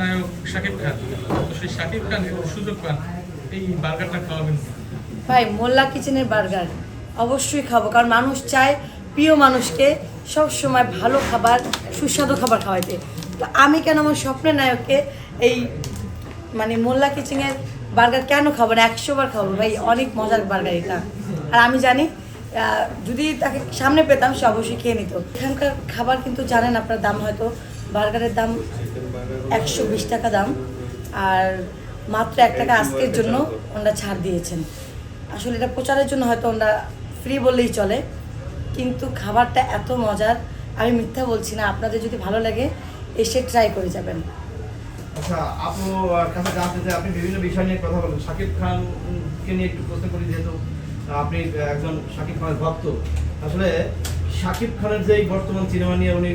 নায়ক শাকিব খান। তো সেই শাকিব খান সুযোগ পান এই বার্গারটা খাওয়াবেন। ভাই, মোল্লা কিচেনের বার্গার। অবশ্যই খাব, কারণ মানুষ চায় প্রিয় মানুষকে সব সময় ভালো খাবার, সুস্বাদু খাবার খাওয়াইতে। তো আমি কেন আমার স্বপ্নের নায়ককে এই মানে মোল্লা কিচেনের বার্গার কেন খাব না? একশো বার খাব। ভাই, অনেক মজার বার্গার এটা। আর আমি জানি যদি তাকে সামনে পেতাম, সে অবশ্যই খেয়ে নিত। এখানকার খাবার কিন্তু জানেন আপনার দাম হয়তো। বার্গারের দাম একশো বিশ টাকা দাম। আর মাত্র এক টাকা আজকের জন্য ওনারা ছাড় দিয়েছেন। আসলে এটা প্রচারের জন্য হয়তো ওনারা ফ্রি বললেই চলে কিন্তু খাবারটা এত মজার আমি মিথ্যা বলছি না আপনাদের যদি ভালো লাগে এসে ট্রাই করে যাবেন। আচ্ছা আপনি বিভিন্ন বিষয় নিয়ে কথা বলেন। শাকিব খান উম, কে নিয়ে একটু আপনি একজন শাকিব খানের ভক্ত। আসলে শাকিব খানের যে বর্তমান সিনেমা নিয়ে উনি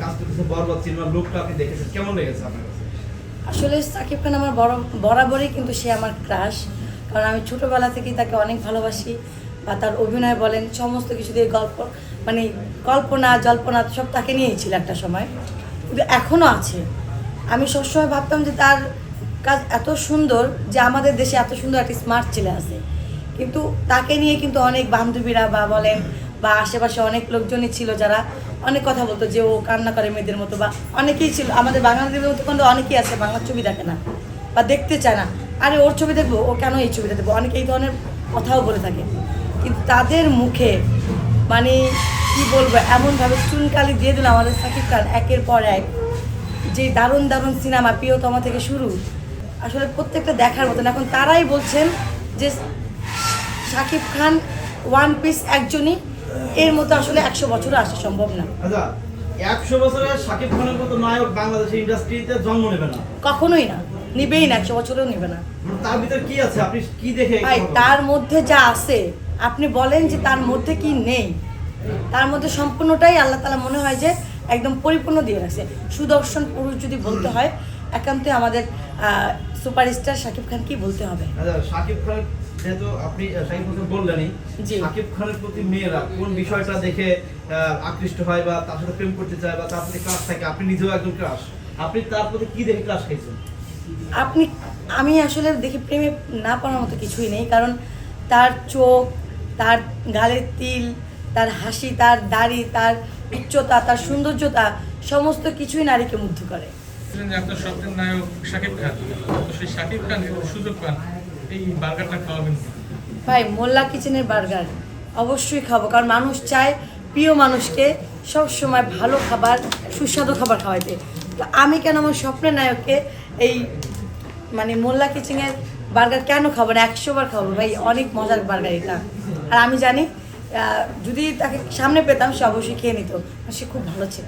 কাজ করতেছে বরবাদ সিনেমার লুকটা আপনি দেখেছেন, কেমন লেগেছে আপনার আসলে সাকিব খান আমার বরাবরই কিন্তু সে আমার ক্রাশ কারণ আমি ছোটোবেলা থেকেই তাকে অনেক ভালোবাসি, বা তার অভিনয় বলেন, সমস্ত কিছু দিয়ে গল্প মানে কল্পনা, জল্পনা, সব তাকে নিয়েই ছিল একটা সময়। কিন্তু এখনও আছে। আমি সবসময় ভাবতাম যে তার কাজ এত সুন্দর, যে আমাদের দেশে এত সুন্দর একটা স্মার্ট ছেলে আছে। কিন্তু তাকে নিয়ে কিন্তু অনেক বান্ধবীরা বা বলেন বা আশেপাশে অনেক লোকজনই ছিল যারা অনেক কথা বলতো যে ও কান্না করে মেয়েদের মতো বা অনেকেই ছিল। আমাদের বাঙালিদের মতো কিন্তু অনেকেই আছে বাংলার ছবি দেখে না বা দেখতে চায় না। আরে ওর ছবি দেখব, ও কেন এই ছবিটা দেখব? অনেকে এই ধরনের কথাও বলে থাকে। কিন্তু তাদের মুখে মানে কি বলব, এমনভাবে চুনকালি দিয়ে দিল আমাদের সাকিব খান একের পর এক। যে দারুণ দারুণ সিনেমা প্রিয়তমা থেকে শুরু। আসলে প্রত্যেকটা দেখার মতন। এখন তারাই বলছেন যে শাকিব খান ওয়ান পিস একজনই। এর মতো আসলে একশো বছরও আসা সম্ভব না। আচ্ছা একশো বছরের শাকিব খানের মতো নায়ক বাংলাদেশের ইন্ডাস্ট্রিতে জন্ম নেবে না? কখনোই না। নিবেই না একশো বছরও নিবে না। তার ভিতরে কি আছে? আপনি কি দেখে ভাই তার মধ্যে যা আছে আপনি বলেন যে তার মধ্যে কি নেই। তার মধ্যে সম্পূর্ণটাই আল্লাহ তালা মনে হয় যে একদম পরিপূর্ণ দিয়ে রাখছে। সুদর্শন পুরুষ যদি বলতে হয় একান্তই আমাদের সুপারস্টার শাকিব খান কি বলতে হবে? শাকিব খানের যেহেতু আপনি শাকিব খানকে বললেনই। শাকিব খানের প্রতি মেয়েরা কোন বিষয়টা দেখে আকৃষ্ট হয় বা তার সাথে প্রেম করতে চায় বা তার প্রতি ক্রাশ থাকে? আপনি নিজেও একজন ক্রাশ আপনি তার প্রতি কি দেখে ক্রাশ খাইছেন আপনি আমি আসলে দেখি প্রেমে না পড়ার মতো কিছুই নেই কারণ তার চোখ তার গালের তিল তার হাসি তার দাড়ি তার উচ্চতা তার সৌন্দর্যতা সমস্ত কিছুই নারীকে মুগ্ধ করে। আপনার স্বপ্নের নায়ক শাকিব খান। তো সেই শাকিব খান সুযোগ পান, এই বার্গারটা খাওয়াবেন ভাই, মোল্লা কিচেনের বার্গার অবশ্যই খাব, কারণ মানুষ চায় প্রিয় মানুষকে সব সময় ভালো খাবার, সুস্বাদু খাবার খাওয়াইতে। তো আমি কেন আমার স্বপ্নের নায়ককে এই মানে মোল্লা কিচেনের বার্গার কেন খাব না? একশো বার খাব, ভাই, অনেক মজার বার্গার এটা। আর আমি জানি যদি তাকে সামনে পেতাম, সে অবশ্যই খেয়ে নিত। সে খুব ভালো ছিল।